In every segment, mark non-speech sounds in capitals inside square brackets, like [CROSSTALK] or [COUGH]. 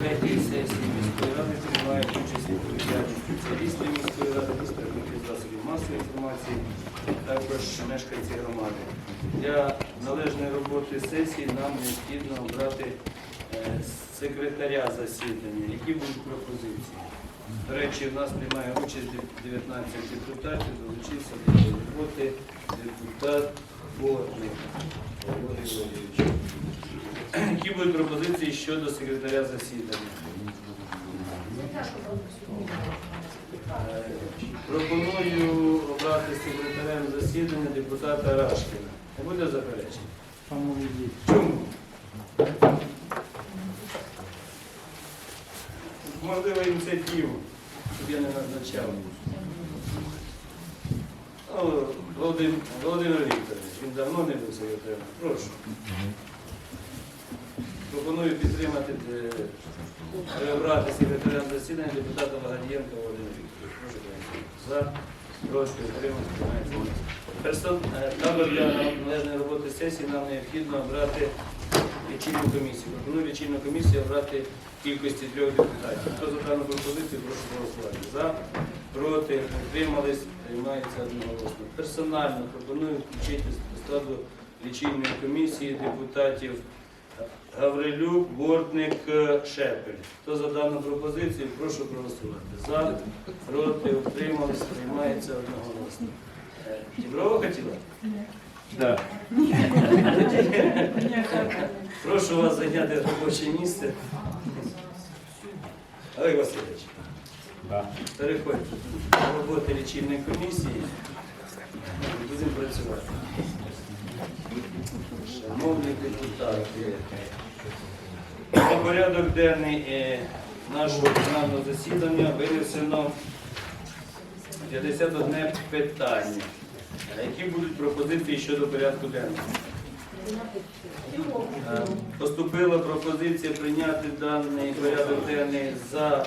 Третій сесії міської ради приймають участь відповідальні спеціалісти міської ради, представники засобів масової інформації, також мешканці громади. Для належної роботи сесії нам необхідно обрати секретаря засідання. Які будуть пропозиції? До речі, в нас приймає участь 19 депутатів, долучився до роботи депутат Бортник Павло Григорійович. Які будуть пропозиції щодо секретаря засідання? Е, Пропоную обрати секретарем засідання депутата Рашкіна. Не буде заперечень? Чому? Можливо, ініціативу, щоб я не назначав. Володимир Вікторович, він давно не був секретарем. Прошу. Пропоную підтримати е, переобрати секретарем засідання депутата Вагадієнка Володимира Вікторовича. За, проти, приймається. Персон, Також для належної роботи сесії нам необхідно обрати лічильну комісію. Пропоную лічильну комісію обрати кількості трьох депутатів. Хто за дану пропозицію, прошу голосувати. За, проти, утримались, приймається одноголосно. Персонально пропоную включити до складу лічильної комісії депутатів Гаврилюк, Бортник, е, Шепель. Хто за дану пропозицію, прошу проголосувати. За, проти, утримались, приймається одноголосно. Е, Діброва хотіла? Да. Прошу вас зайняти робоче місце. Олег Васильович, переходьте до роботи лічильної комісії. Будемо працювати. Шановні депутати, на порядок денний е, нашого пленарного засідання винесено 51 питання. Які будуть пропозиції щодо порядку денного? Е, Поступила пропозиція прийняти даний порядок денний за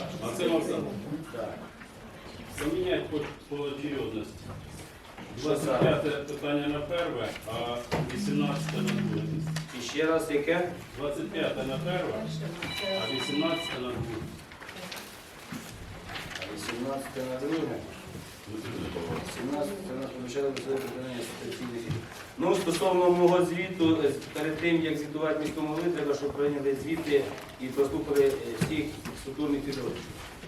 Так. поміняти по, очередності. Що 25 питання на перше, а 18 на друге. І ще раз яке? 25 на перше, а 18 на друге. А 18 на друге. 17 це у нас почали виконання ситуаційних фільмів. Ну, стосовно мого звіту, е, перед тим, як звітувати міському голові, треба, щоб прийняли звіти і прослухали е, всіх структурних підрозділів.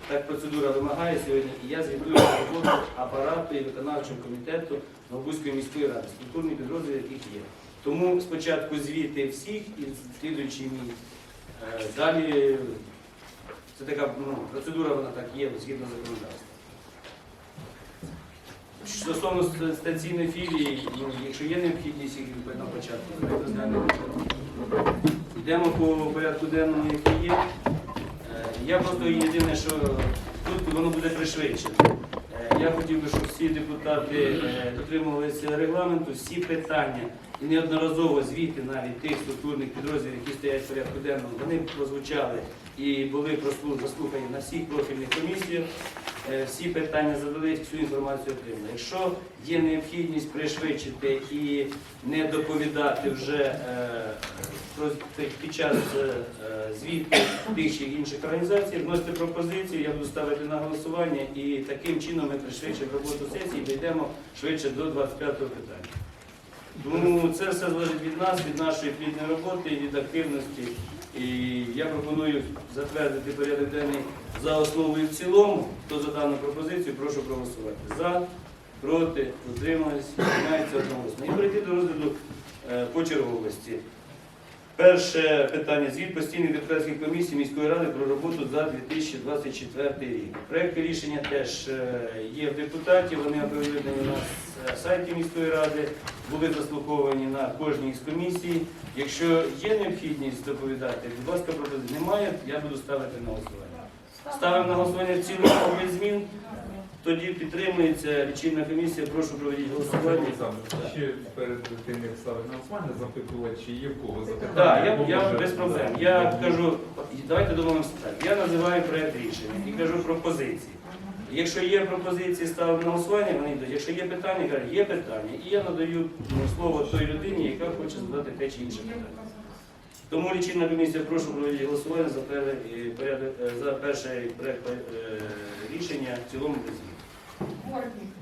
Так процедура вимагає сьогодні, і я звітую роботу апарату і виконавчого комітету Новобузької міської ради, структурні підрозділи, яких є. Тому спочатку звіти всіх і слідуючий мій. Е, Далі це така ну, процедура, вона так є згідно законодавства. Стосовно ст- стаційної філії, ну, якщо є необхідність їх на початку. Йдемо по порядку денному, який є. Е, Я просто єдине, що тут воно буде пришвидшено. Е, Я хотів би, щоб всі депутати дотримувалися регламенту, всі питання неодноразово звіти навіть тих структурних підрозділів, які стоять в порядку денному, вони прозвучали і були заслухані на всіх профільних комісіях. Е, Всі питання задались, всю інформацію отримали. Якщо є необхідність пришвидшити і не доповідати вже е, під час е, звіту тих чи інших організацій, вносити пропозицію, я буду ставити на голосування і таким чином ми пришвидшимо роботу сесії і дійдемо швидше до 25-го питання. Тому це все залежить від нас, від нашої плідної роботи, від активності. І я пропоную затвердити порядок денний за основу і в цілому. Хто за дану пропозицію, прошу проголосувати. За, проти, утримались, приймається одноголосно. І перейти до розгляду е, по черговості. Перше питання. Звіт постійних депутатських комісій міської ради про роботу за 2024 рік. Проекти рішення теж е, є в депутатів, вони оприлюднені на сайті міської ради, були заслуховані на кожній з комісій. Якщо є необхідність доповідати, будь ласка, пропозиції немає, я буду ставити на голосування. Ставимо на голосування в цілому без змін. Тоді підтримується лічильна комісія. Прошу проведіть голосування. Ще перед тим, як ставити голосування, запитувати, чи є в кого запитання. Так, я, я без проблем. Я кажу, давайте домовимося так. Я називаю проект рішення і кажу пропозиції. Якщо є пропозиції, ставимо на голосування, вони йдуть. Якщо є питання, кажу, є питання. І я надаю ну, слово той людині, яка хоче задати те чи інше питання. Тому лічильна комісія прошу провести голосування за, е, е, за перший проект е, рішення в цілому Бортник.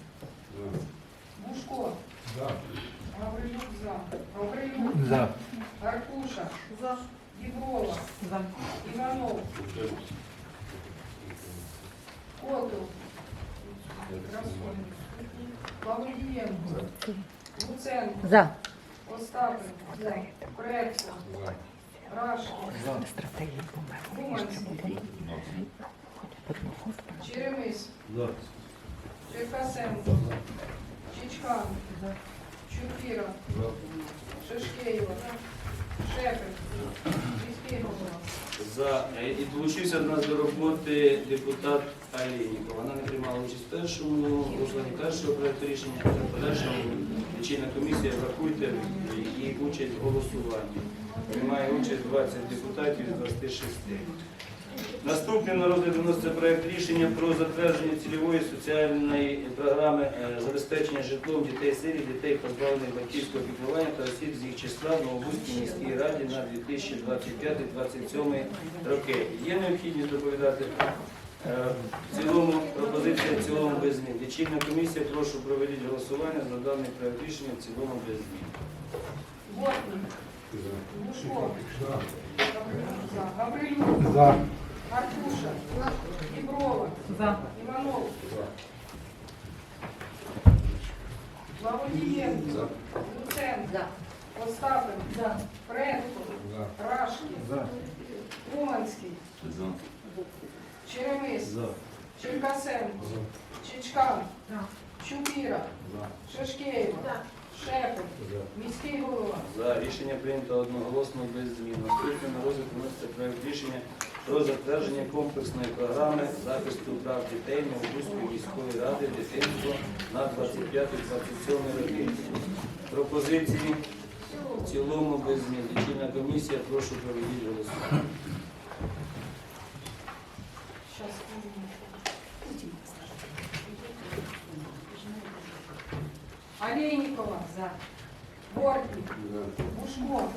Бушко. Гаврилюк за. Гаврилюк. За. Аркуша. За. Діброва. За. Іванов. Котов. Красун. Павлієнко. Луценко. За. Остапенко. Предко. Рашко. Гуманський. Черемис. Черкасенко. Чичкан. Чупіра. Шишкеєва. Шепель. Віспігова. За е, і долучився до нас до роботи депутат Алєнікова. Вона не приймала участь в першому голосуванні першого проекту рішення, в подальшому лічильна комісія врахуйте її участь в голосуванні. Приймає участь 20 депутатів з 26. Наступним на розгляд виноситься проект рішення про затвердження цільової соціальної програми е, забезпечення житлом дітей сиріт, дітей позбавлених батьківського піклування та осіб з їх числа в Новобузькій міській раді на 2025-2027 роки. Є необхідність доповідати е, в цілому пропозиція в цілому без змін. Лічильна комісія, прошу проведіть голосування за даний проект рішення в цілому без змін. Бортник. Гаврилюк за. Артуша. Діброва. За. Іванов. Благодієнко. Луценко. Остапенко. Предко. Рашкін. Уманський. Черемис. Черкасенко. Чичкан. Чупіра. Шашкеєва. Шепель. Міський голова. За рішення прийнято одноголосно без змін. Наступне на розгляд вноситься проект рішення про затвердження комплексної програми захисту прав дітей Новобузької міської ради дитинство на 25-27 роки. Пропозиції в цілому без змін. Лічильна комісія, прошу проведіть голосування. Олейникова. За. Бортник. Бушко.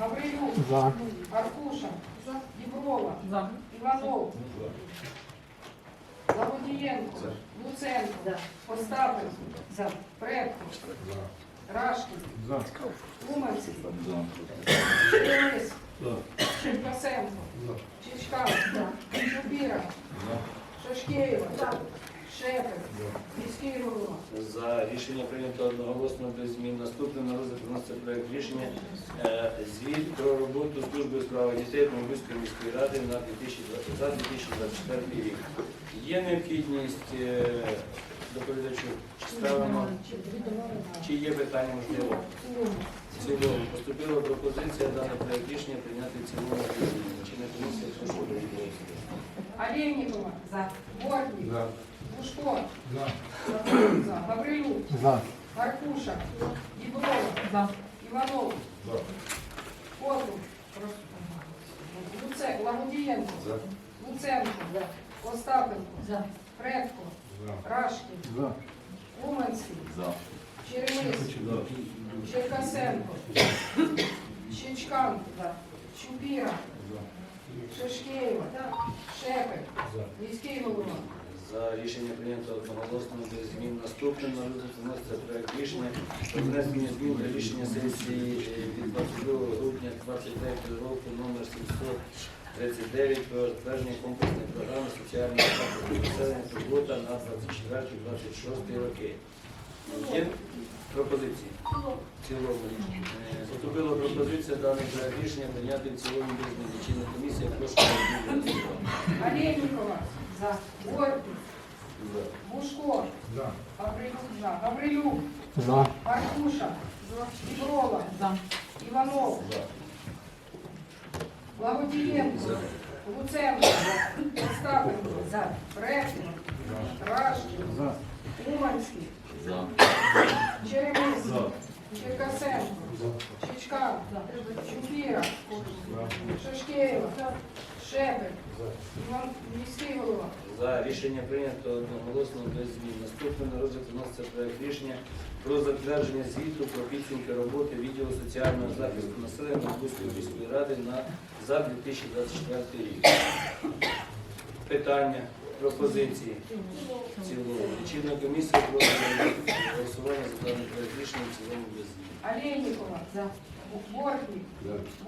Гаврилюк. Аркуша. Діброва. Іванов. Благодієнко. Луценко. Остапенко. За. Предко. Рашкін. За. Уманський. Черемис. Черкасенко. Чичкан. Чубіра. Шашкеєва. Шепель. Міський голова. За рішення прийнято одноголосно без змін. Наступним на розгляд вноситься проект рішення е, звіт про роботу служби у справах дітей Новобузької міської ради на 2020 за 2024 рік. Є необхідність е, доповідачу? Чи ставимо? Чи є питання можливо? В цілому поступила пропозиція даний проект рішення прийняти в цілому. Чи не комісія. Олейникова. За. Бортник. За. Бушко. За. За. Гаврилюк. За. Аркуша. Діброва. За. Іванов. Котов. Луце. Благодієнко. Луценко. Остапенко. Предко. Рашкін. За. Уманський. Черемис. Черкасенко. Чичкан. Чупіра. Шишкеєва. Шепель. Міський голова. За рішення прийнято одноголосно без змін. Наступним на розгляд вноситься проект рішення про внесення змін до рішення сесії е, від 22 грудня 23 року номер 739 про затвердження комплексної програми соціального захисту населення турбота на 24-26 роки. Є пропозиції? В цілому. Е, Поступила пропозиція проект рішення прийняти в цілому без змін. Лічильна комісія прошу. Олейникова. За. Бортник. Бушко. За. Гаврилюк. За. Гаврилюк. За. Аркуша. Діброва. За. Іванов. Благодієнко. Луценко. Остапенко. Предко. Рашкін. За. Уманський. Черемис. Черкасенко. Чичкан. Чупіра. Шашкеєва. Шепель. Іван міський голова. За рішення прийнято одноголосно без змін. Наступне на розгляд вноситься проект рішення про затвердження звіту про підсумки роботи відділу соціального захисту населення Бузької міської ради на за 2024 рік. Питання, пропозиції. В цілому. Лічильна комісія проти голосування за даний проект рішення в цілому без змін. Олейникова. За. Бортник.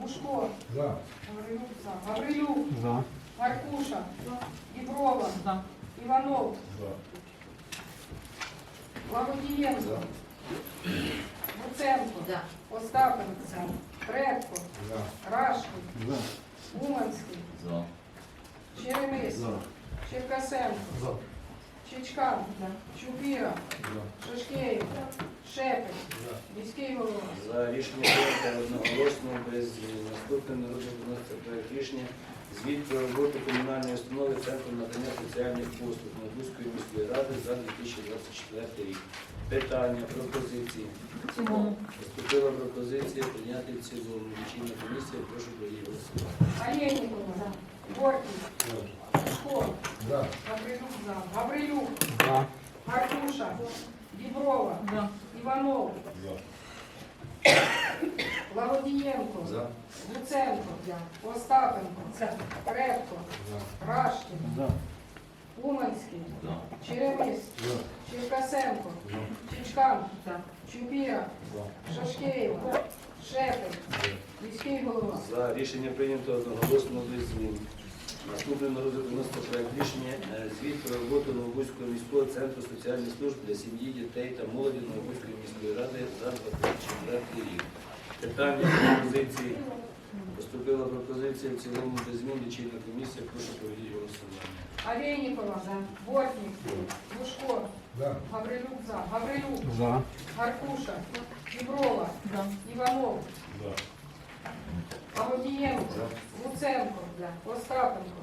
Бушко. За. Гаврилюк. За. Гаврилюк. За. Маркуша. Діброва. Іванов. Лагодієнко. Луценко. Остапенко. Предко. Рашкін. Уманський. Черемис. Черкасенко. Чичкан. Чупіра. Шашкеєв. Шепель. Міський голова. За рішення одноголосно без змін. Наступне на проект рішення звіт про роботу комунальної установи Центру надання соціальних послуг Новбузької міської ради за 2024 рік. Питання, пропозиції. Поступила пропозиція прийняти в цілому. Лічильна комісія, прошу про її голосувати. Олейникова. Бортник. Бушко. Гаврилюк. За. Гаврилюк. Маркуша. Діброва. Іванов. [COUGHS] Лагодієнко. Луценко. Остапенко. Предко. Рашкін. Уманський. Черемис. Черкасенко. Чичкан. Чупіра. Шашкеєв. Шепель. Міський голова. За рішення прийнято одноголосно без змін. Наступне на розгляд вноситься проект рішення е, звіт про роботу Новобузького міського центру соціальних служб для сім'ї, дітей та молоді Новобузької міської ради за 2024 рік. Питання пропозиції. Поступила пропозиція в цілому без змін. Лічильна комісія. Прошу проведіть голосування. Олейникова. Бортник. Бушко. Гаврилюк. За. Гаврилюк. Гаркуша. Діброва. Іванов. Лагодієнко. Луценко. Остапенко.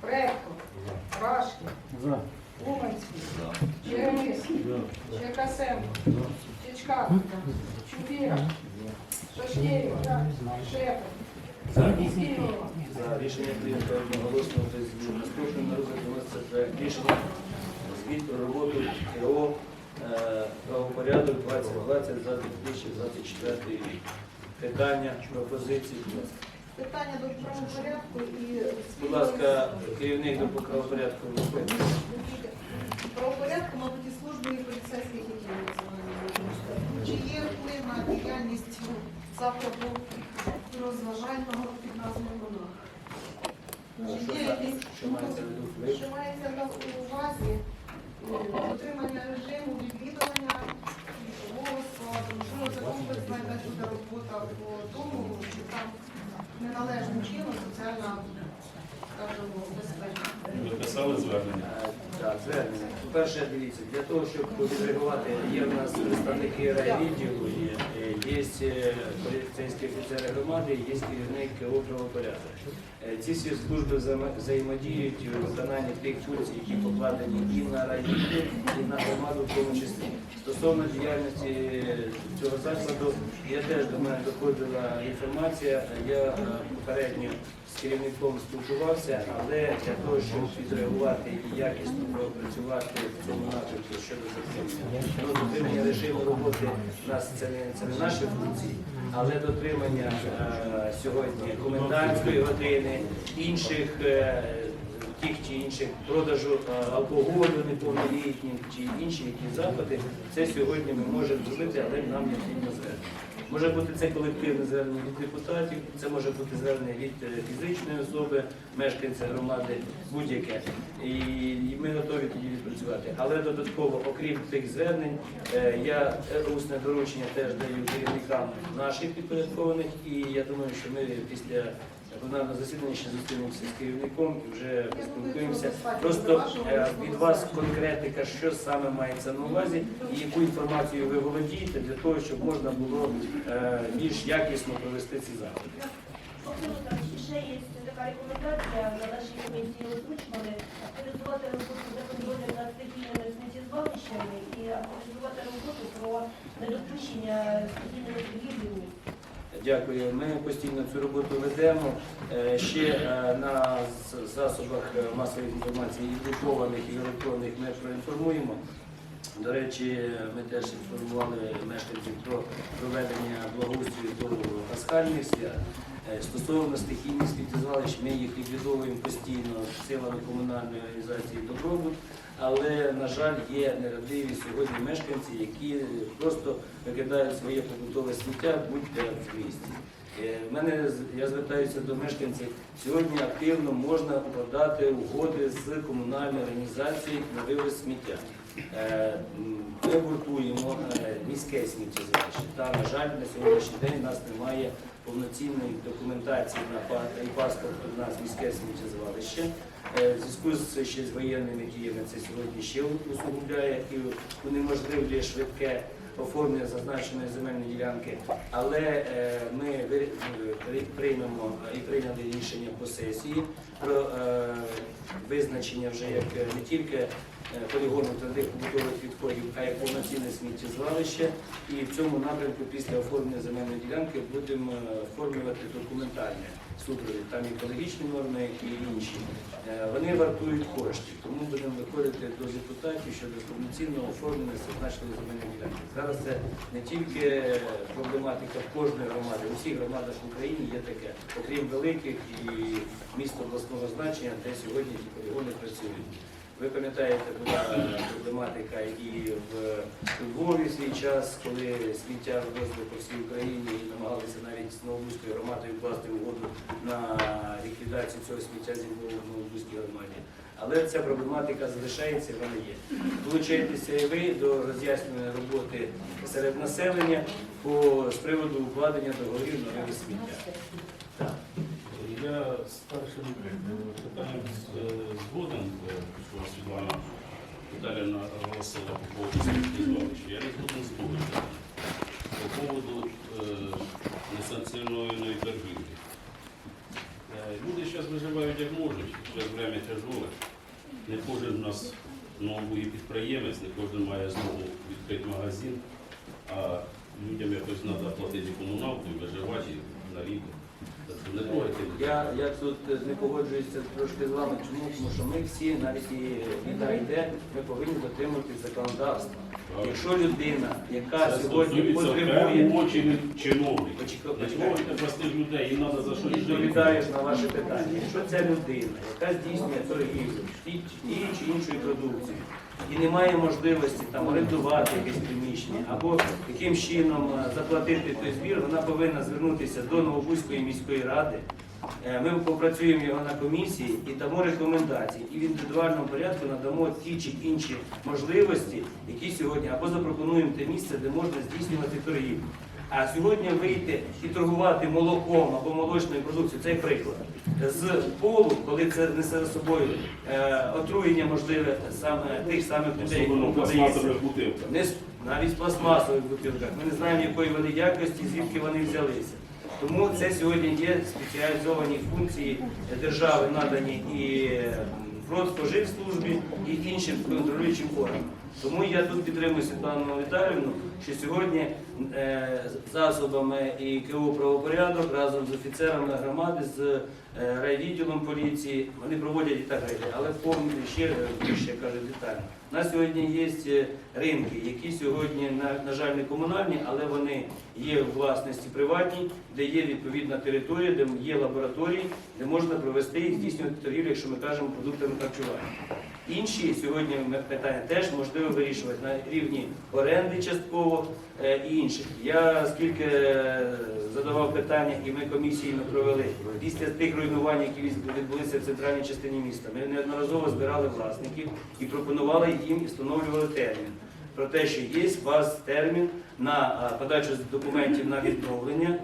Предко. Рашкін. Уманський. Черемис. Черкасенко. Чичкан. Чупіра. Шашкеєв. Шепель. Міський голова. За рішення прийнято одноголосно без змін. Наступне на розгляд вноситься проект рішення звіт про роботу КО е, правопорядок 2020 за 2024 рік. Питання, пропозиції. будь ласка. Питання до правопорядку і Будь ласка, керівник до правопорядку. правопорядку, мабуть, і служби і поліцейських які Чи є вплив на діяльність закладу розважального під назвою «Монах»? Що Чи є якісь що мається в виду вплив? що мається на увазі е, дотримання режиму відвідування лісового що Можливо, це комплексна якась буде робота по тому, що там неналежним чином соціальна. Ви писали звернення? Е, Так, звернення. По-перше, дивіться, для того, щоб відреагувати, є в нас представники райвідділу, є, е, е, поліцейські офіцери громади, є керівник. Е, Ці всі служби взаємодіють у виконанні тих функцій, які покладені і на райвідділ, і на громаду в тому числі. Стосовно діяльності цього закладу, я теж до мене доходила інформація, я попередньо з керівником спілкувався, але для того, щоб відреагувати і якісно пропрацювати в цьому напрямку щодо дотримання. Режиму роботи нас це не, це не наші функції, але дотримання е, сьогодні комендантської години, інших е, тих чи інших продажу е, алкоголю неповнолітнім чи інші які заходи, це сьогодні ми можемо зробити, але нам необхідно звернення. Може бути це колективне звернення від депутатів, це може бути звернення від е, фізичної особи, мешканця громади, будь-яке. І ми готові тоді відпрацювати. Але додатково, окрім тих звернень, е, я е, усне доручення теж даю керівникам наших підпорядкованих, і я думаю, що ми після пленарного засідання ще зустрінемося з керівником і вже поспілкуємося. Просто е, від вас конкретика, що саме мається на увазі, і яку інформацію ви володієте для того, щоб можна було е, більш якісно провести ці заходи. Ще є така рекомендація на нашій комісії озвучували активізувати роботу за контролем над стихійними сміттєзвалищами і активізувати роботу про недопущення стихійної торгівлі в місті. Дякую. Ми постійно цю роботу ведемо. Е, Ще е, на засобах е, масової інформації і друкованих, і електронних ми проінформуємо. До речі, ми теж інформували мешканців про проведення благоустрою до пасхальних свят. Е, Стосовно стихійних сміттєзвалищ, ми їх ліквідовуємо постійно силами комунальної організації Добробут, але, на жаль, є нерадиві сьогодні мешканці, які просто викидають своє побутове сміття будь-де в місті. Е, мене я звертаюся до мешканців. Сьогодні активно можна укладати угоди з комунальною організацією на вивез сміття. Е, Ми гуртуємо міське сміттєзвалище. Та, на жаль, на сьогоднішній день нас немає повноцінної документації на і паспорт у нас міське сміттєзвалище. Е, В зв'язку з ще з воєнними діями це сьогодні ще усугубляє і унеможливлює швидке оформлення зазначеної земельної ділянки. Але е, ми приймемо і прийняли рішення по сесії про е, визначення вже як не тільки полігону твердих побутових відходів, а як повноцінне сміттєзвалище. І в цьому напрямку після оформлення земельної ділянки будемо е, оформлювати документальне супровід, там екологічні норми і інші. Е, Вони вартують коштів, тому будемо виходити до депутатів щодо повноцінного оформлення зазначеної земельної ділянки. Зараз це не тільки проблематика кожної громади, у всіх громадах в Україні є таке, окрім великих і міст обласного значення, де сьогодні ті полігони працюють. Ви пам'ятаєте, була проблематика і в Львові свій час, коли сміття вивезли по всій Україні і намагалися навіть з Новобузькою громадою вкласти угоду на ліквідацію цього сміття зі Львова в Новобузькій громаді. Але ця проблематика залишається, вона є. Долучайтеся і ви до роз'яснювання роботи серед населення по з приводу укладення договорів на вивіз сміття. Я з першим питанням згоден, що Світлана Віталіївна оголосила по поводу сміттєзвалища. Я не згоден з другим. По поводу несанкціонованої торгівлі. Е, Люди зараз виживають як можуть, зараз время тяжеле. Не кожен у нас новий підприємець, не кожен має змогу відкрити магазин, а людям якось треба платити комуналку і виживати на рік. Що. Я, я тут не погоджуюся трошки з вами. Чому? Тому що ми всі, навіть і війна йде, ми повинні дотримуватись законодавства. Якщо людина, яка Це сьогодні стосується потребує, чиновників. Почекай, почекай. трогайте простих людей, їм треба за жити. відповідаєш на ваше питання, якщо ця людина, яка здійснює торгівлю тією чи іншою продукцією, і не має можливості там орендувати якесь приміщення або яким чином е, заплатити той збір, вона повинна звернутися до Новобузької міської ради. Е, Ми попрацюємо його на комісії і дамо рекомендації, і в індивідуальному порядку надамо ті чи інші можливості, які сьогодні або запропонуємо те місце, де можна здійснювати торгівлю. А сьогодні вийти і торгувати молоком або молочною продукцією, це приклад. З полу, коли це несе за собою е, отруєння можливе саме тих самих людей, кому подається. Не з- навіть з пластмасових бутилках. Ми не знаємо, якої вони якості, звідки вони взялися. Тому це сьогодні є спеціалізовані функції держави, надані і м, Продспоживслужбі, і іншим контролюючим органам. Тому я тут підтримую Світлану Віталіївну, що сьогодні е, засобами і КО правопорядок разом з офіцерами громади, з е, райвідділом поліції, вони проводять і так рейди, але повні ще е, більше кажуть детально. У нас сьогодні є е, ринки, які сьогодні, на, жаль, не комунальні, але вони є у власності приватній, де є відповідна територія, де є лабораторії, де можна провести і здійснювати торгівлю, якщо ми кажемо продуктами харчування. Інші сьогодні питання теж можливо вирішувати на рівні оренди частково е, і інших. Я скільки е, задавав питання, і ми комісійно провели після тих руйнувань, які відбулися в центральній частині міста. Ми неодноразово збирали власників і пропонували їм встановлювали термін. Про те, що є у вас термін на подачу документів на відновлення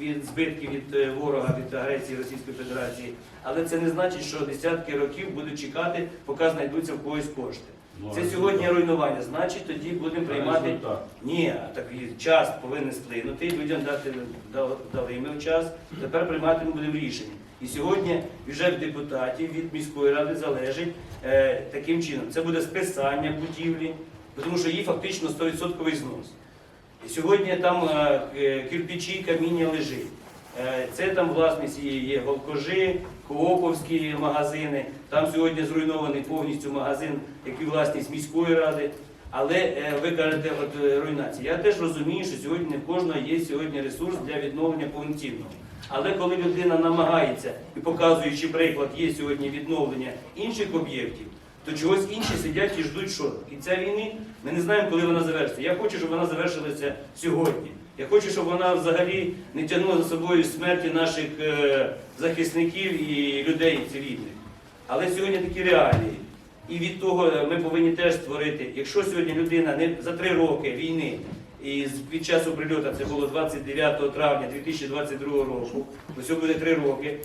від збитків від е, ворога від агресії Російської Федерації, але це не значить, що десятки років будуть чекати, поки знайдуться в когось кошти. Ну, Це сьогодні руйнування. Значить, тоді будемо приймати. Ні, так час повинен сплинути, людям дати дали ми час. Тепер приймати ми будемо рішення. І сьогодні бюджет депутатів від міської ради залежить е, таким чином. Це буде списання будівлі, тому що її фактично 100% знос. І сьогодні там е, е, кирпичі, каміння лежить. Е, Це там власність є волкожи, Кооповські магазини. Там сьогодні зруйнований повністю магазин, який власність міської ради. Але е, ви кажете, от е, руйнація. Я теж розумію, що сьогодні не в кожного є сьогодні ресурс для відновлення повноцінного. Але коли людина намагається і показуючи приклад, є сьогодні відновлення інших об'єктів, то чогось інші сидять і ждуть, що ця війни ми не знаємо, коли вона завершиться. Я хочу, щоб вона завершилася сьогодні. Я хочу, щоб вона взагалі не тягнула за собою смерті наших е, захисників і людей цивільних. Але сьогодні такі реалії. І від того е, ми повинні теж створити, якщо сьогодні людина не за три роки війни, і з- від часу прильоту це було 29 травня 2022 року, ось буде три роки.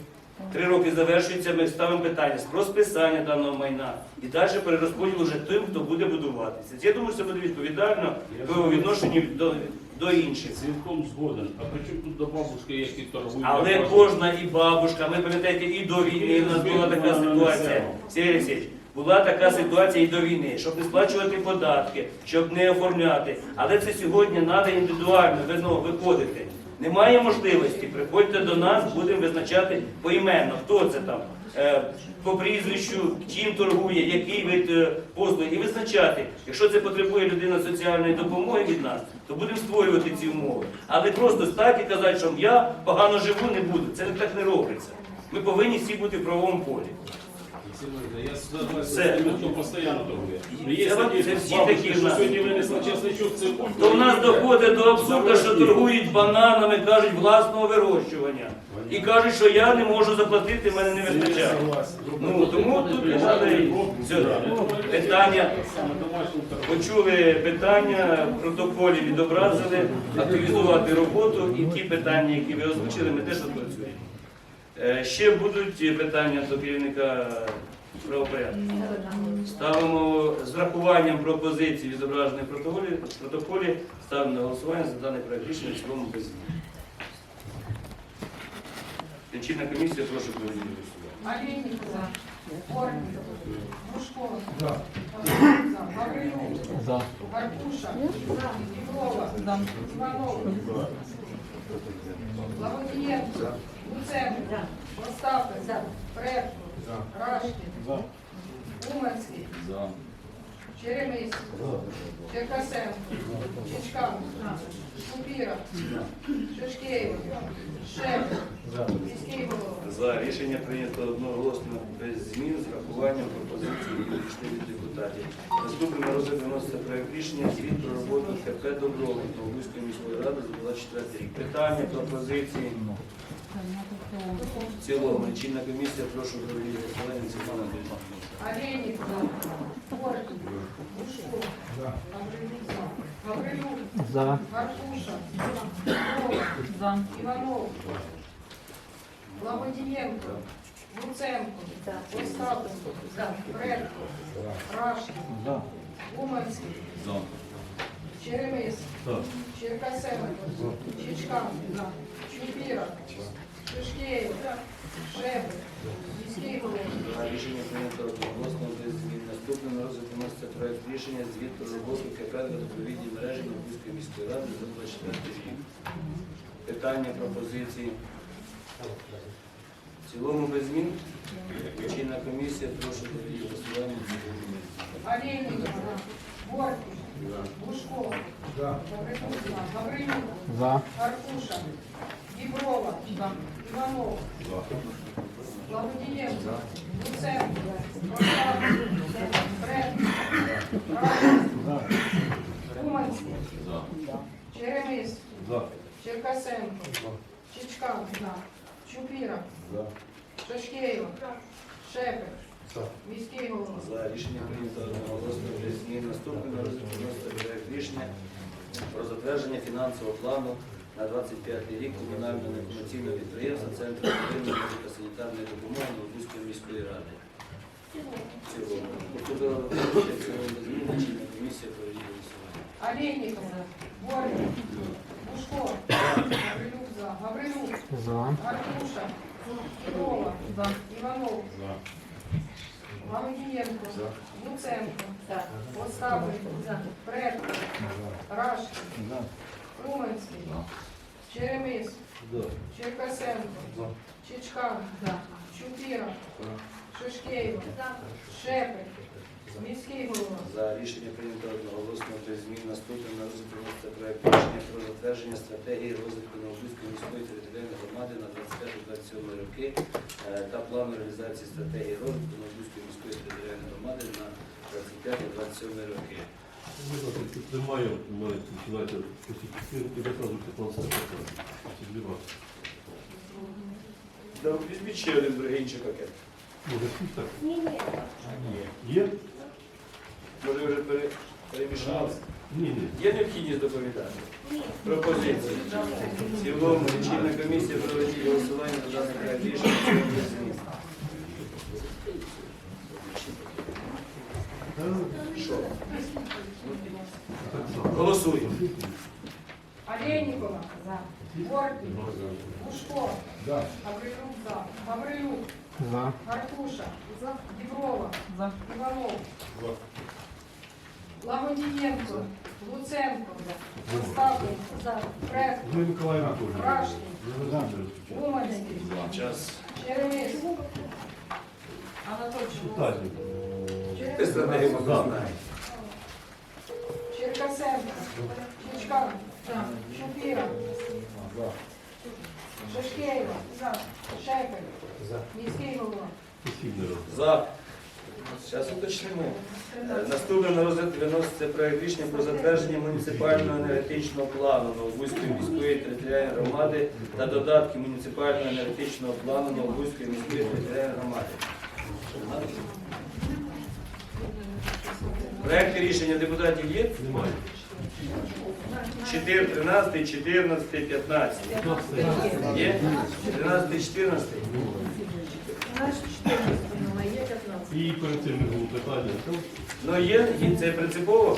Три роки завершується, ми ставимо питання про списання даного майна і далі перерозподіл вже тим, хто буде будуватися. Я думаю, що це буде відповідально по відношенню до, до інших. Цілком згоден. А при чому тут до бабушки, які торгують? Але кожна і бабушка, ми пам'ятаєте, і до війни у нас була така ситуація. Сергій Олексійович, була така ситуація і до війни, щоб не сплачувати податки, щоб не оформляти. Але це сьогодні треба індивідуально ви знову виходити. Немає можливості, приходьте до нас, будемо визначати поіменно, хто це там, е, по прізвищу, чим торгує, який вид е, послуг, і визначати. Якщо це потребує людина соціальної допомоги від нас, то будемо створювати ці умови. Але просто стати і казати, що я погано живу, не буду. Це так не робиться. Ми повинні всі бути в правовому полі. Олексій, Я согласен з Все. Ну, це всі такі в нас. сьогодні винесла чесничок, це культ. То в нас доходить до абсурду, що торгують бананами, кажуть власного вирощування. І кажуть, що я не можу заплатити, в мене не вистачає. Ну, тому тут треба і все. питання. Почули питання, в протоколі відобразили, активізувати роботу і ті питання, які ви озвучили, ми теж опрацюємо. Е, Ще будуть питання до керівника правопорядку. Ставимо з врахуванням пропозицій, відображених в протоколі, протоколі, ставимо на голосування за даний проект рішення в цілому без змін. Лічильна комісія, прошу провести голосування. Олейникова. Бортник. Бушко. За. Гаврилюк. Карпуша. Єврова. Іванов. Лаводієнко. Луценко. Остапенко. Предко. Рашкін. Уманський. Черемис. Черкасенко. Чичкан. Купіра. Шишкеєв. Шеф. Міський голова. За рішення прийнято одноголосно без змін з врахуванням пропозицій юридичних від депутатів. Наступний на розгляд виноситься проект рішення звіт про роботу КП Добровик Новгузької міської ради за 24 рік. Питання, пропозиції. В цілому, лічильна комісія, прошу провести голосування. Світлана Андрійовна. Олейникова. Бортник. Бушко. Гаврилюк. За. Карпуша. Єврова. Іванов. Лаводієнко. Луценко. Остапенко. Предко. Рашкін. За. Уманський. Черемис. Черкасенко. Чичкан. Чупіра. Шебер. Міський. Рішення прийнято одноголосно без змін. Наступний на розгляд виноситься проект рішення звіт про роботу КП водопровідній мережі Новгузької міської ради за 24 рік. Питання, пропозиції. В цілому без змін. Лічильна комісія, прошу провести голосування. в цілому. Олейникова. Бортник. Бушко. Гаврилюк. За. Діброва. Іванов. Уманський. Черемис. Черкасенко. Чичкан. Чупіра. Шашкеєва. Шепер. Міський голова. Рішення прийнято одноголосно без на розгляд рішення про затвердження фінансового плану на 25 рік комунального некомерційного підприємства Центру первинної медико-санітарної допомоги Новгузької міської ради. Цілому. В цілому без змін, лічильна комісія голосування. Олейникова. Бортник. Бушко. Гаврилюк. За. Гаврилюк. За. Аркуша. Єврова. Іванов. Лаводієнко. Луценко. Остапенко. Предко. Рашкін. Уманський. Черемис. Черкасенко. Чичкан. Чупіра. Шишкеєва. Шепель. Міський голова. За рішення прийнято одноголосно без змін наступне на розгляд вноситься проект рішення про затвердження стратегії розвитку Новобузької міської територіальної громади на 25-27 роки е, та плану реалізації стратегії розвитку Новобузької міської територіальної громади на 25-27 роки. Тут немає, немає, починаєте посітити, тебе одразу 15 років. Да, Візьміть ще один бригінчик пакет. Може, всі так? Ні, ні. Є? Може ви вже пере- перемішали? Ні, ні. Є необхідність доповідати? Ні. Пропозиції. В цілому лічильна комісія проведіть голосування за даний проект рішення. без змін. Що? Так само. Голосуємо. Олейникова. За. Бортник. Бушко. Гаврилюк за. Гаврилюк. За. Гаркуша. За. Діброва. За. Іванов. Лагодієнко. Луценко. Остапенко. За. Фред. Ми Миколаївна теж. Крашний. Уманський. Час. Черемис. Анатольевич. Питання. Ти стратегію можна Шишкеєва. За. Міський голова. За. Зараз уточнимо. Е, Наступне на розгляд виноситься проект рішення про затвердження муніципального енергетичного плану Новобузької міської територіальної громади та додатки муніципального енергетичного плану Новобузької міської територіальної громади. Проекти рішення депутатів є? Немає. 4, 13, 14, 15. Є? 13, 14. І перед цим не було питання. Ну є, і це принципово.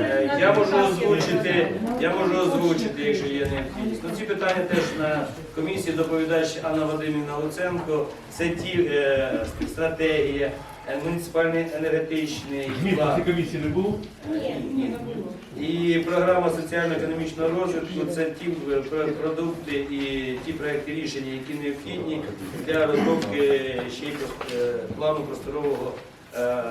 Е, Я можу озвучити, я можу озвучити, якщо є необхідність. Ну, ці питання теж на комісії доповідач Анна Вадимівна Луценко. Це ті е, стратегія, е, муніципальний енергетичний план. комісії не було? Ні. І програма соціально-економічного розвитку це ті е, продукти і ті проекти рішення, які необхідні для розробки ще й е, плану просторового е,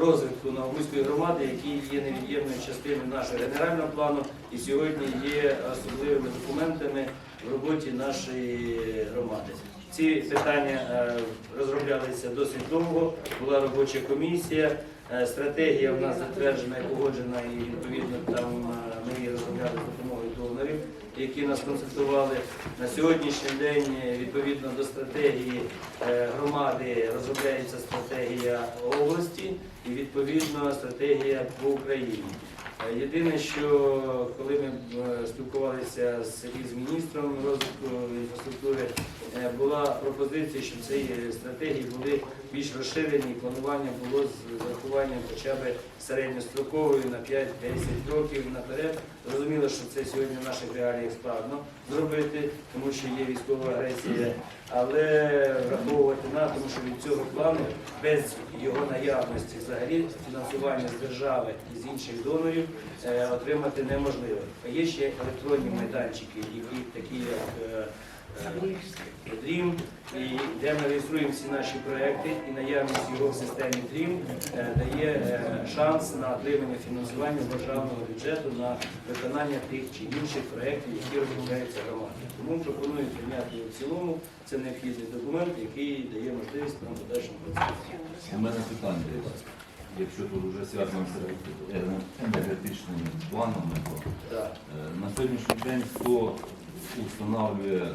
розвитку Новомиської громади, які є невід'ємною частиною нашого генерального плану і сьогодні є особливими документами в роботі нашої громади. Ці питання е, розроблялися досить довго, була робоча комісія. Е, Стратегія в нас затверджена і погоджена, і відповідно там е, ми її розробляли з допомогою донорів, які нас консультували. На сьогоднішній день, відповідно до стратегії громади, розробляється стратегія області і відповідно стратегія по Україні. Е, Єдине, що коли ми е, спілкувалися з, міністром розвитку інфраструктури, е, була пропозиція, щоб ці стратегії були більш розширені, планування було з врахуванням хоча б середньострокової на 5-10 років наперед. Зрозуміло, що це сьогодні в наших реаліях складно зробити, тому що є військова агресія, але враховувати на тому, що від цього плану без його наявності взагалі фінансування з держави і з інших донорів е, отримати неможливо. Є ще електронні майданчики, які такі як е, Dream, і де ми реєструємо всі наші проекти, і наявність його в системі Dream е, дає е, шанс на отримання фінансування державного бюджету на виконання тих чи інших проєктів, які розробляються громаді. Тому пропоную прийняти його в цілому. Це необхідний документ, який дає можливість нам подальшому процесу. У мене питання є. Якщо тут вже зв'язано з енергетичними планами, то Так. е, на сьогоднішній день хто встановлює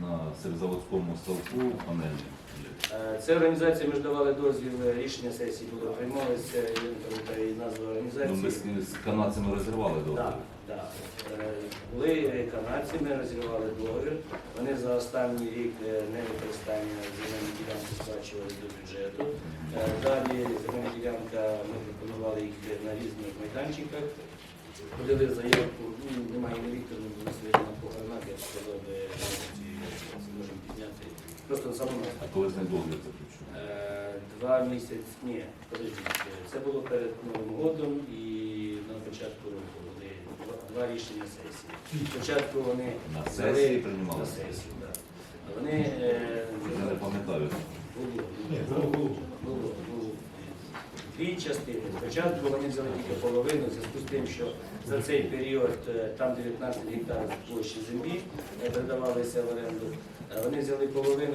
на сельзаводському ставку панелі? Е, Це організація, ми ж давали дозвіл, е, рішення сесії було приймалося, я не пам'ятаю і назву Ну, ми з, з канадцями розірвали договір. Так, так. Е, Були канадці, ми розірвали договір. Вони за останній рік е, невикористання земельної ділянки сплачували до бюджету. Е, Далі земельна ділянка, ми пропонували їх на різних майданчиках. Подали заявку, ну, немає ні Віктора, на сьогодні на похоронах, я сказав, би, ці можемо підняти. Просто на самому А коли з ним договір? Е, Два місяці, ні, подождіть, це було перед Новим годом і на початку року вони два- два рішення сесії. Спочатку вони На сесії приймали? На сесії, так. Вони е, Я не пам'ятаю. було, було, було, було. Дві частини. Спочатку вони взяли тільки половину, в зв'язку з тим, що за цей період е, там 19 гектарів площі землі передавалися в оренду. Е, Вони взяли половину.